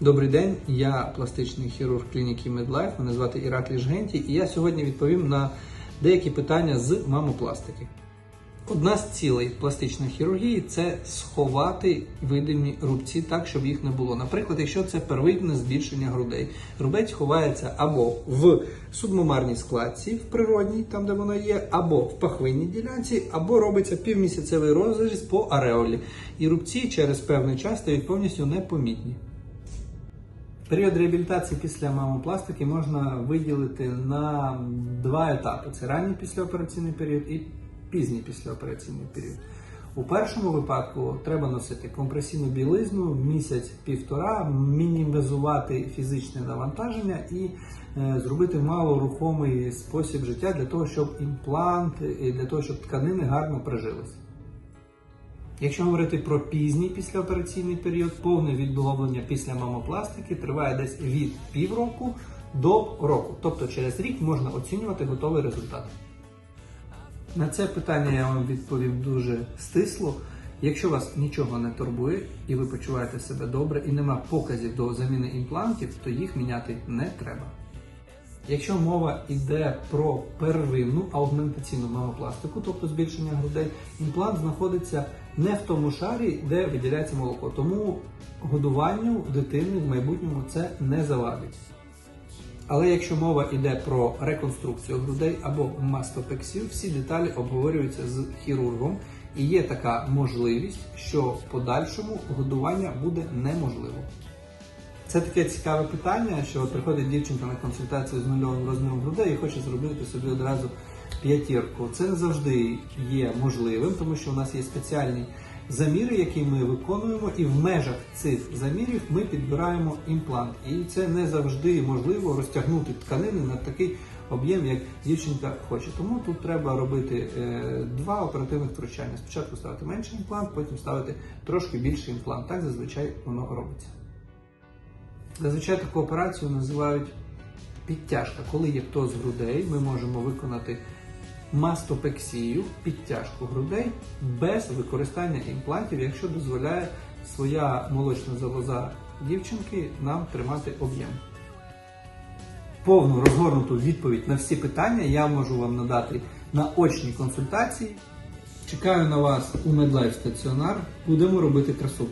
Добрий день, я пластичний хірург клініки MedLife, мене звати Іраклій Жгенті, і я сьогодні відповім на деякі питання з мамопластики. Одна з цілей пластичної хірургії це сховати видимі рубці так, щоб їх не було. Наприклад, якщо це первинне збільшення грудей, рубець ховається або в субмамарній складці, в природній, там де вона є, або в пахвинній ділянці, або робиться півмісяцевий розріз по ареолі. І рубці через певний час стають повністю непомітні. Період реабілітації після мамопластики можна виділити на два етапи: це ранній післяопераційний період і пізній післяопераційний період. У першому випадку треба носити компресійну білизну місяць-півтора, мінімізувати фізичне навантаження і е, зробити малорухомий спосіб життя для того, щоб імплант і для того, щоб тканини гарно прижилися. Якщо говорити про пізній післяопераційний період, повне відновлення після мамопластики триває десь від півроку до року. Тобто через рік можна оцінювати готовий результат. На це питання я вам відповім дуже стисло. Якщо вас нічого не турбує і ви почуваєте себе добре і нема показів до заміни імплантів, то їх міняти не треба. Якщо мова йде про первинну аугментаційну мамопластику, тобто збільшення грудей, імплант знаходиться не в тому шарі, де виділяється молоко. Тому годуванню дитини в майбутньому це не завадить. Але якщо мова йде про реконструкцію грудей або мастопексію, всі деталі обговорюються з хірургом, і є така можливість, що в подальшому годування буде неможливо. Це таке цікаве питання, що приходить дівчинка на консультацію з нульовим розміром грудей і хоче зробити собі одразу п'ятірку. Це не завжди є можливим, тому що у нас є спеціальні заміри, які ми виконуємо, і в межах цих замірів ми підбираємо імплант. І це не завжди можливо розтягнути тканини на такий об'єм, як дівчинка хоче. Тому тут треба робити е, два оперативних втручання. Спочатку ставити менший імплант, потім ставити трошки більший імплант. Так зазвичай воно робиться. Зазвичай таку операцію називають підтяжка. Коли є хто з грудей, ми можемо виконати мастопексію, підтяжку грудей без використання імплантів, якщо дозволяє своя молочна залоза дівчинки нам тримати об'єм. Повну розгорнуту відповідь на всі питання я можу вам надати на очній консультації. Чекаю на вас у MedLife стаціонар. Будемо робити красу.